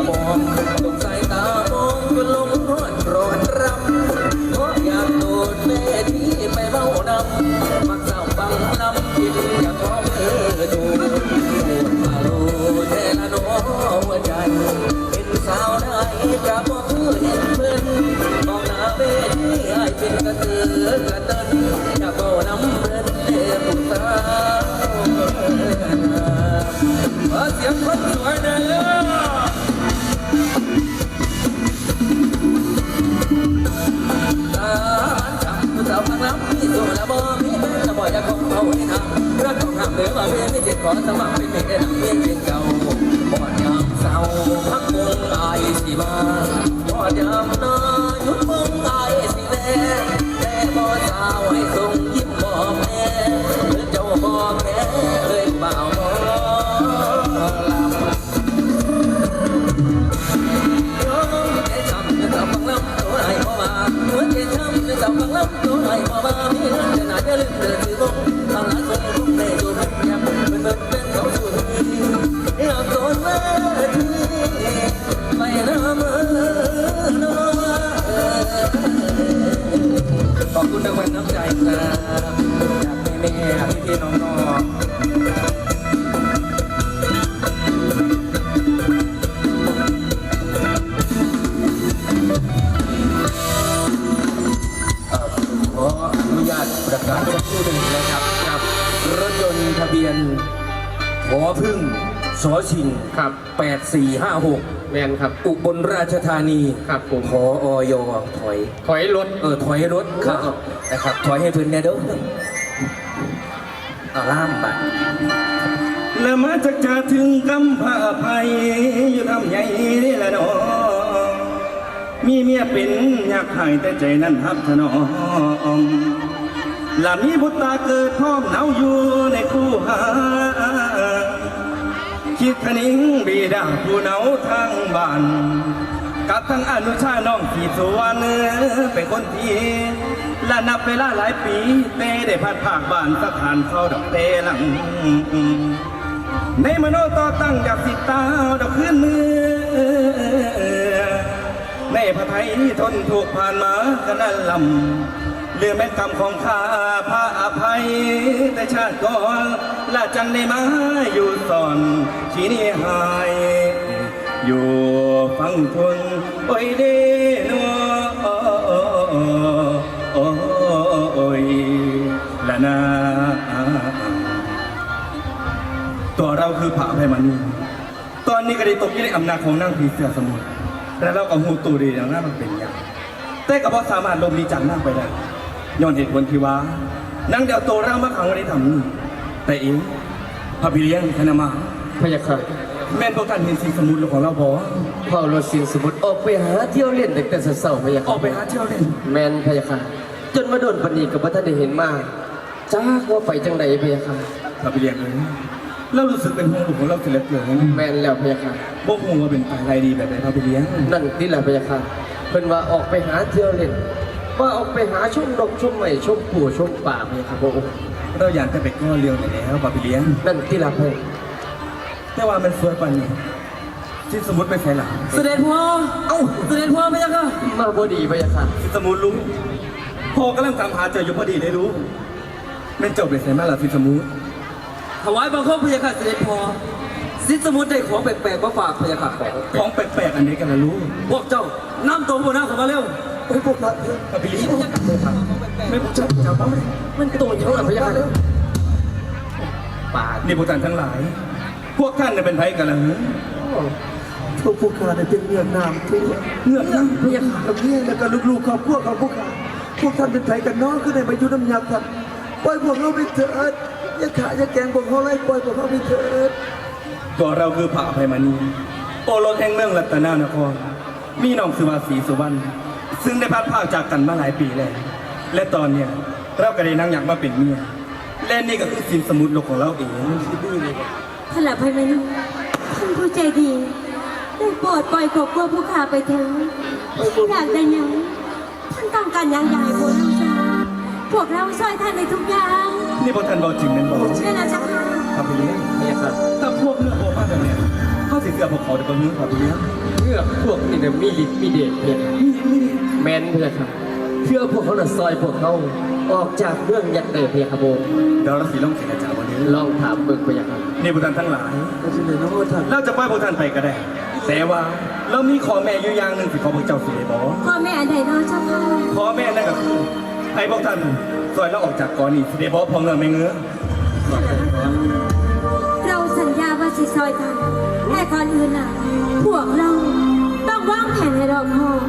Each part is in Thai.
ระบองตก รักของห้ามเดือว่าเพียงไม่ติดขอสมัครเป็นเด็กได้ดังเพียเพียงเก่าบ่ยามเศร้าพักคงอายสิมาบ่ยามน้า ขอบคุณทุกคนน้ำใจครับ 8456 แมนครับ อุบลราชธานีครับผม ขอออยถอย ถอยรถ เออถอยรถครับ นะครับ ถอยให้พื้นแน่เด้ออาล่ามบัตรและมาจากจะถึงกำพร้าภัยอยู่ทำใหญ่นี่ละเนอมีเมียเป็นอยากให้แต่ใจนั้นฮับถนอมและมีบุตรตาเกิดพร้อมเหนาอยู่ในคู่หา คิดทนิงบีดาผู้เหนาทางบ้าน กับทั้งอนุชาน้องขี่สวนเป็นคนที่และนับเวลาหลายปีเต้ได้พัดภาคบ้านสถานเข้าดอกเตลัง ในมโนต่อตั้งจากสิตาดอกขึ้นมือ ในพระไทยทนถูกผ่านมากันนั่นลำเรื่องแม่นกรรมของข้าพระอภัย แต่ชาติก่อนละจังได้มาอยู่สอนชีนี่หายอยู่ฟังทนโอ้ยเดโนโอ้ยละนาตัวเราคือพระอภัยมณีตอนนี้ก็ได้ตกอยู่ในอำนาจของนางผีเสือสมุทรและเราก็หูตูดีอย่างนั้นมันเป็นอย่างแต่ก็บ่สามารถลบหนีจากนางไปได้ย้อนเหตุผลที่ว่า นางเดียวโตวเรามาขังไว้ในถ้ำนี้แต่เองพระพิเลี้ยงคณะมาพยาค่ะแม่นพวกท่านเห็นสีสมุทรของเราบ่พ่อรถสิงสมุทรออกไปหาเที่ยวเล่นตั้งแต่เช้าๆพยาอค่ะอกไปหาเที่ยวเล่นแมนพยาค่ะจนมาโดนปนีกับพระท่านได้เห็นมาจ้าว่าไปจังใดพยาค่ะพระพิเลี้ยงเลยเรารู้สึกเป็นห่วงลูกของเราเสียเหลือเกินแมนแล้วพยาค่ะ บ่ฮู้ว่าเป็นตายไรดีแบบไหนพระพิเลี้ยงนั่นนี่แหละพยาค่ะเพิ่นว่าออกไปหาเที่ยวเล่น ว่าออกไปหาชมดอกชมไม้ชมปู่ชมป่าพยาค่ะพระองค์เราอยากจะไปก้อเรื่องไหนแล้วพระพิเลี้ยงนั่นที่ละพยาแต่ว่ามันเฟื่อปันนี่ที่สมุทรไปใช่หรอเสด็จพ่อเอ้าเสด็จพ่อไม่ยังค่ะมาบ่ดีพยาค่ะที่สมุทรรู้พ่อกำลังตามหาเจออยู่พอดีเลยรู้แม่นจบเลยใช่ไหมล่ะที่สมุทรถวายบังคมพระยาค่ะเสด็จพ่อสิสมุทรได้ของแปลกๆมาฝากพระยาค่ะของแปลกๆอันนี้กันนะรู้พวกเจ้าน้ำตัวพวกน้าเข้ามาเร็ว ไอ้พวกเราพระพิลีไม่พวกเจ้าเจ้าบ้าไหมมันโตอย่างนั้นพยาค่ะป่านี่พวกท่านทั้งหลาย พวกท่านเนี่ยเป็นไผกันล่ะพวกผู้ข้าเนี่ยเป็นเงื่อนนามทุกเงื่อนนะพยาขากับเมียแล้วก็ลูกๆครอบครัวของพวกข้าพวกท่านเป็นไผกันเน้องขึ้นในประยุทธ์น้ำยากันปล่อยพวกเราไปเถิดอย่าขาอย่าแกงพวกเขาไล่ปล่อยพวกเขาไปเถิดตัวเราคือพระอภัยมณีโอรสแห่งเมืองรัตนานคร มีน้องสุวาสีสุวรรณ ซึ่งได้พัดพรากจากกันมาหลายปีแล้ว และตอนเนี้ยเราก็ได้นั่งอยากมาเป็นเมีย และนี่ก็คือสินสมุทรโลกของเราเองท่านหลับไปไหมลูกท่านผู้ใจดีได้โปรดปล่อยขอบครัวผู้ขาไปเถอะท่านอยากได้หยังท่านต้องการหยังใหญ่พวกเราช่วยพวกเราช่วยท่านในทุกอย่างนี่พวกท่านบอกจริงนั่นบอกเชื่อแล้วจ้ะค่ะครับพี่เลี้ยงพยาค่ะถ้าพวกเนื้อโอมาแบบเนี้ย เขาสิเสือพวกเขาแต่ก็มือครับพี่เลี้ยงเพื่อพวกนี่เนี่ยมีฤทธิ์มีเดชเพียงแมนเพื่อครับเพื่อพวกเขาน่ะซอยพวกเขาออกจากเรื่องยักษ์เดิมเพียงครับผมเดี๋ยวเราสิลองเจรจาวันนี้ลองถามเบิ่งไปยังครับนี่พวกท่านทั้งหลายก็จะเลยน้องท่านเราจะปล่อยพวกท่านไปก็ได้ แต่ว่าเรามีขอแม่อยู่อย่างหนึ่งสิขอพวกเจ้าสิได้บอกพ่อแม่อันใดเนาะเจ้าค่ะขอแม่นั่นก็คือให้พวกท่านซอยเราออกจากกอนี่สิได้บอกพอเงินไม่เงื้อ ซอยกันแต่ก่อนอื่นน่ะ พวกเรา ต้องวางแผนให้รอบคอบ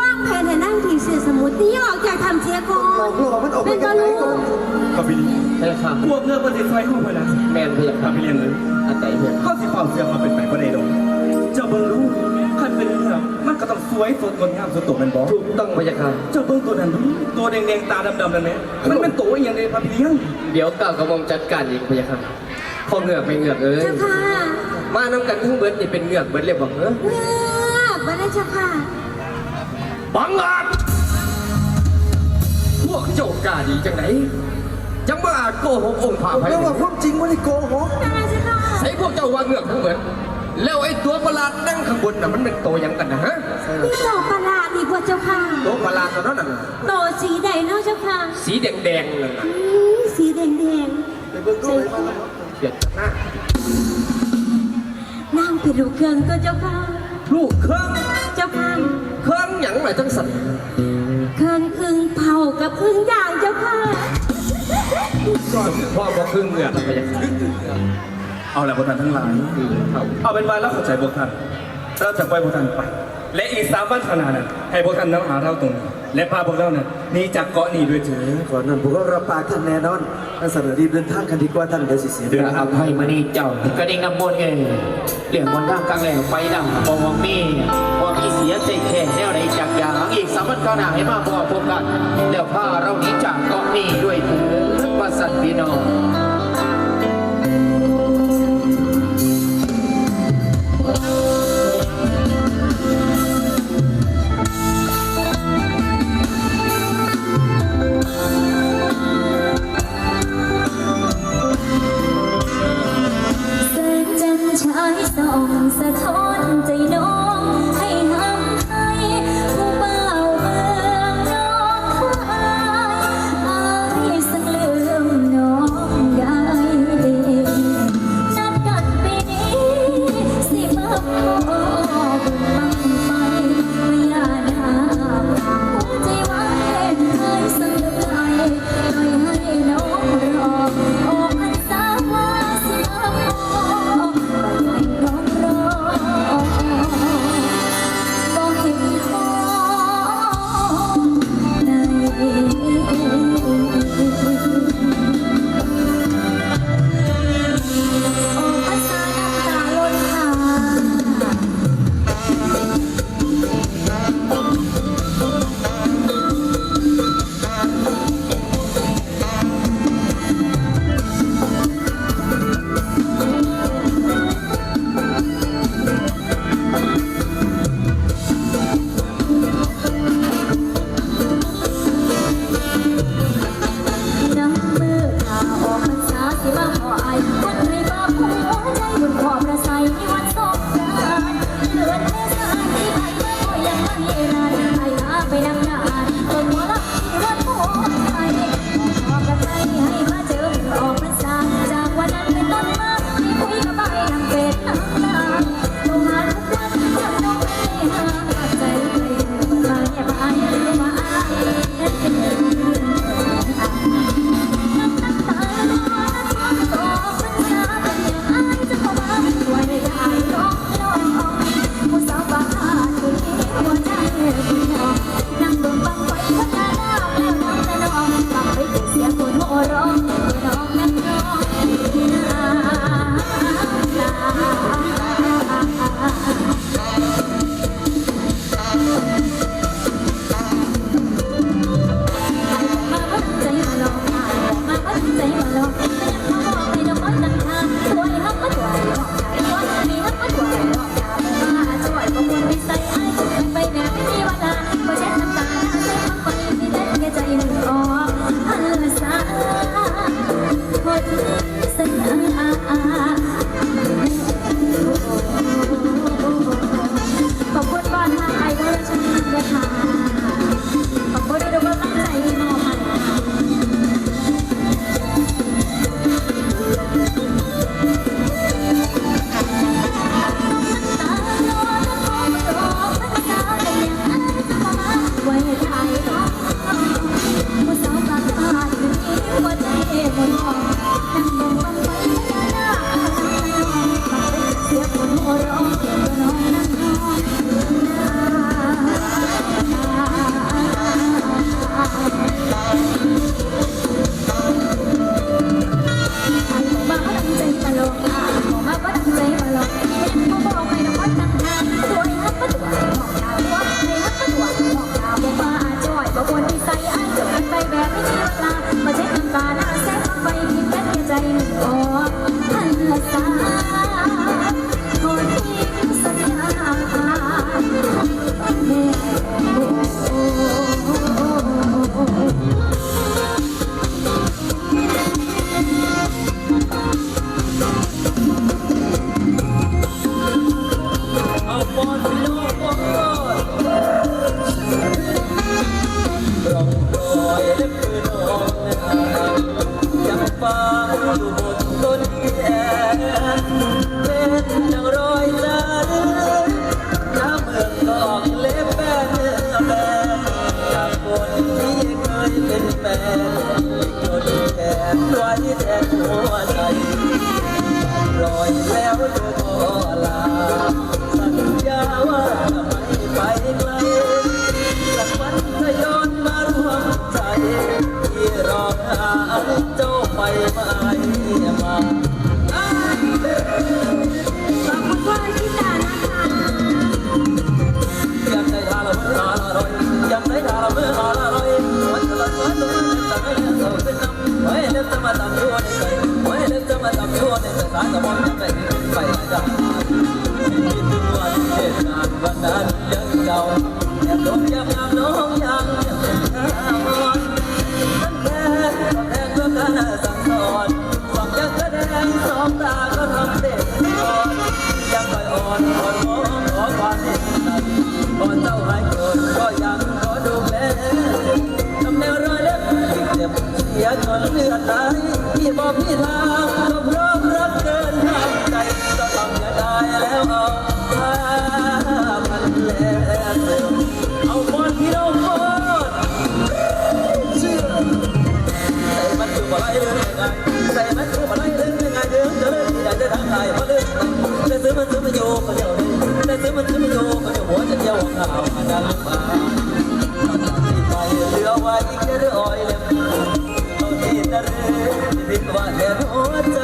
วางแผนให้นั่งทีเสือสมุทรที่ออกจากทำเสียก่อนหลอกล่อมันออกไปเป็นยัก็งไงรู้ก่อนครับพี่ใช่ครับพวกเงื้อประเทศซอยเข้าไปแล้วแมนเพียงคครัรับบพี่เลี้ยงเลยอาศัยเพียงก็สิเป่าเสียมาเป็นไปประเดี๋ยวเจ้าเบิ่งรู้คันเป็นเรื่องมันก็ต้องสวยสดงดงามสดตัวแมันบอกถูกต้องพยาครับเจ้าเบิ่งตัวนั้นดูตัวแดงๆตาดำๆนั่นไหมมันเป็นตัวอหย่างไรพระพี่เลี้ยงเดี๋ยวก้าวกระมองจัดการอีกพยาครับ พอเหงือกไม่เหงือกเอ้ยเจ้าค่ะมานำกันทั้งเบิดนี่เป็นเหงือกเบิดเลยบอกเออเงือกมาได้เจ้าค่ะบังอาจพวกเจ้ากล้าดีจังไหนจังว่าอาจโกหกองค์พระผมไพแล้วว่าความจริงมันนี่โกหกมาได้เจ้าค่ะใส่พวกเจ้าว่าเหงือกทั้งเบิดแล้วไอ้ตัวประหลาดนั่งข้างบนน่ะมันเป็นตัวหยังกันนะฮะมีโตประหลาดดีกว่าเจ้าค่ะตัวประหลาดตัวนั้นน่ะโตสีใดเนาะเจ้าค่ะ สีแดงๆนั่นน่ะอืมสีแดงแดงไปเบิ่งดูเลยมาแล้ว เขียนหน้านั่งเป็นลูกเครื่องก็เจ้าค่ะลูกเครื่องเจ้าค่ะเครื่องหยังหมายจังสันเครื่องพึ่งเผากับพึ่งด่างเจ้าค่ะพ่อบอกเครื่งเหงือกไปยังเอาแหละพวกท่านทั้งหลายเอาเป็นว่าเราเข้าใจพวกท่านเราจะไปล่อยพวกท่านไป และอีกสามวันข้างหน้านั้นให้พวกท่านนำหาเราตรงนี้ และพาพวกเรานั้นหนีจากเกาะนี้ด้วยเถิดก่อนนั้นผมก็รับปากท่านแน่นอนท่านเสนอรีบเดินทางกันดีกว่าท่านเดี๋ยวสิเสียเดินอทางภัยมณีเจ้ากระดิ่งนำมนต์เองเรื่องมนต์ดังกลางแหล่งไฟดังบองมีบองมีเสียใจแค่แนวใดจากอย่างอีกสามวันข้างหน้าให้มาพอพบกันแล้วพาเราหนีจากเกาะนี้ด้วยเถิดประสันพี่น้อง ที่รอหาเจ้าไปไม่มาอ้ายขอบคุณพ่อชิตานะคะยากได้ทาละเมื่ออร่อยอยากได้ทาละเมื่ออร่อยวันจะละสวยตัวจะไม่เลี้ยงเป็นน้ำไว้เล็บจะมาทำชั่วในใจไว้เล็บจะมาทำชั่วในใจสายตะวันจะเป็นไปได้คิดถึงวันเหตุการณ์วันนั้นยังเก่าแต่ลมยังงาน้องยังเป็นข้า นเพื่อกาสังสอนสองยังแดงสองตาก็ทำเด็กอ่อนยังคอยอ่อนอ่อนมองขอความเห็นใจก่อนเจ้าหายเกิดก็ยังขอดูแลทำแนวรอยเล็บที่เจ็บเสียจนเลือดไหลพี่บอกพี่ทา มันซื้อมาโยก็เดียวแต่ซื้อมันซื้อมาโยก็เดียวหัวจะเดียวข่าวมาดังมาที่ไปเหลือไว้อีกแค่เรื่องอ้อยเล็บเอาที่ตะเรือติดว่าแทนหัวใจ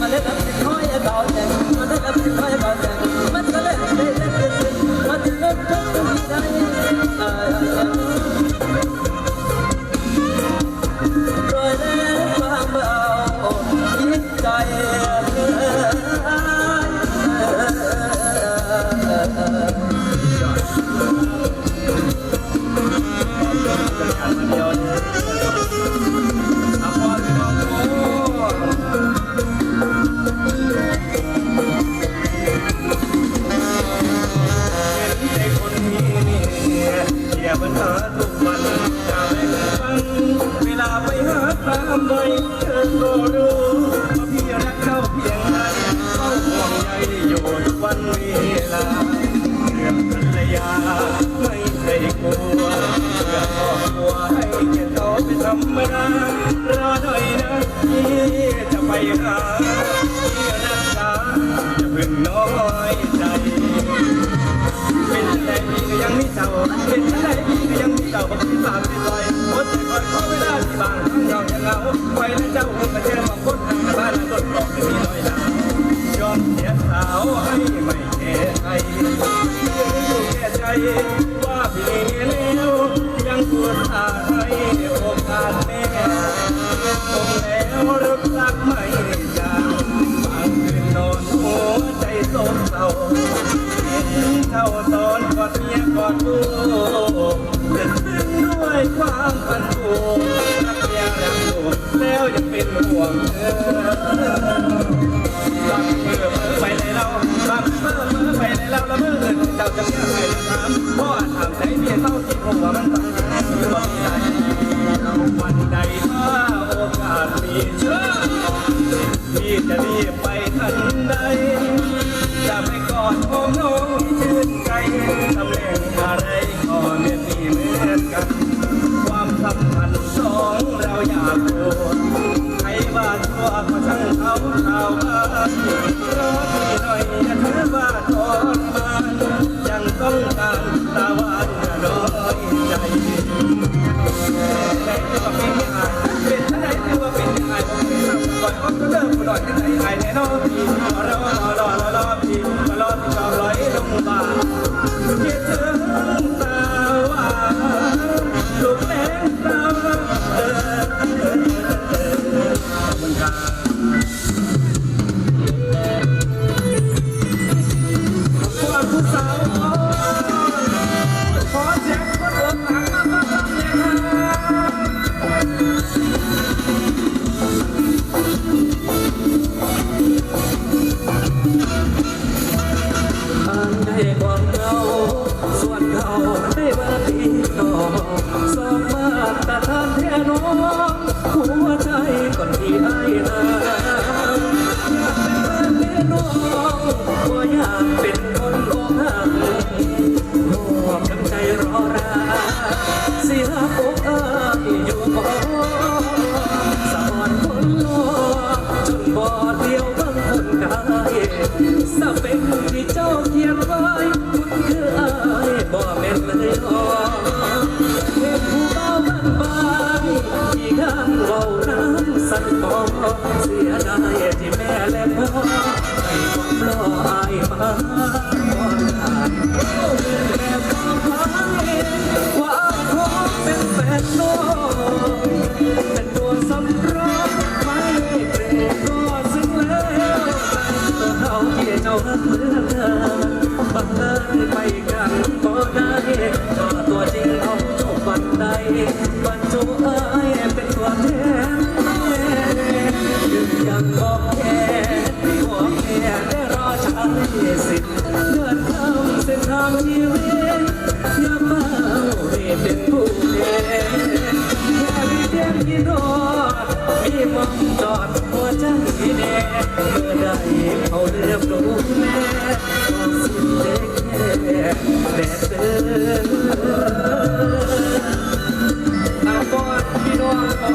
มาเล่น เวลาเรื่องรรยาไม่เคยกลัวอย่วให้แค่ต่อไปธรรมดารอหน่อยนะที่จะไปหาที่รักษาจพึ่งน้อยใจ เป็นอะไผีก็ยังไม่เศร้าเป็นอะไผีก็ยังไม่เศราผมที่ากไม่ลอยอดใจคอขอเวลาที่บางครั้งเราจะเหงาไว้แล้วเจ้าคงมาเจอมองคนทางบ้านแล้วกดบอกไม่มีน้อยหนา ยอนเทียสาวให้ไม่แก่ใจยืนอยู่แก่ใจว่าพี่แล้วยังปวดตา เสียดายที่แม่และพ่อไม่ต้องรออายมาก่อนตาแม่งความหมายความพร้มเป็นแฟนน้อเป็นตัวสำรองไม่เกรงรอซึ่งแล้วเธอาเกี่ยวเจ้าเมื่อบังเอิญไป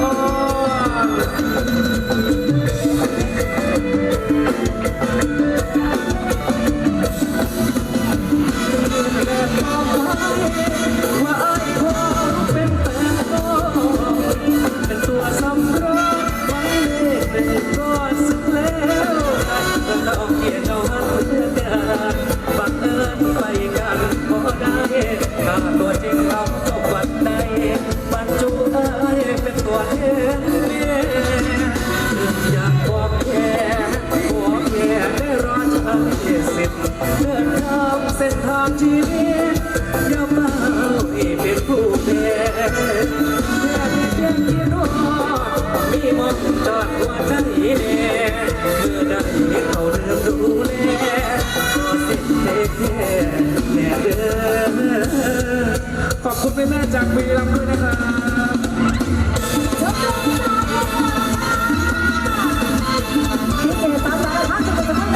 아 ขอบคุณแม่แม่จากบีรัมด้วยนะครับ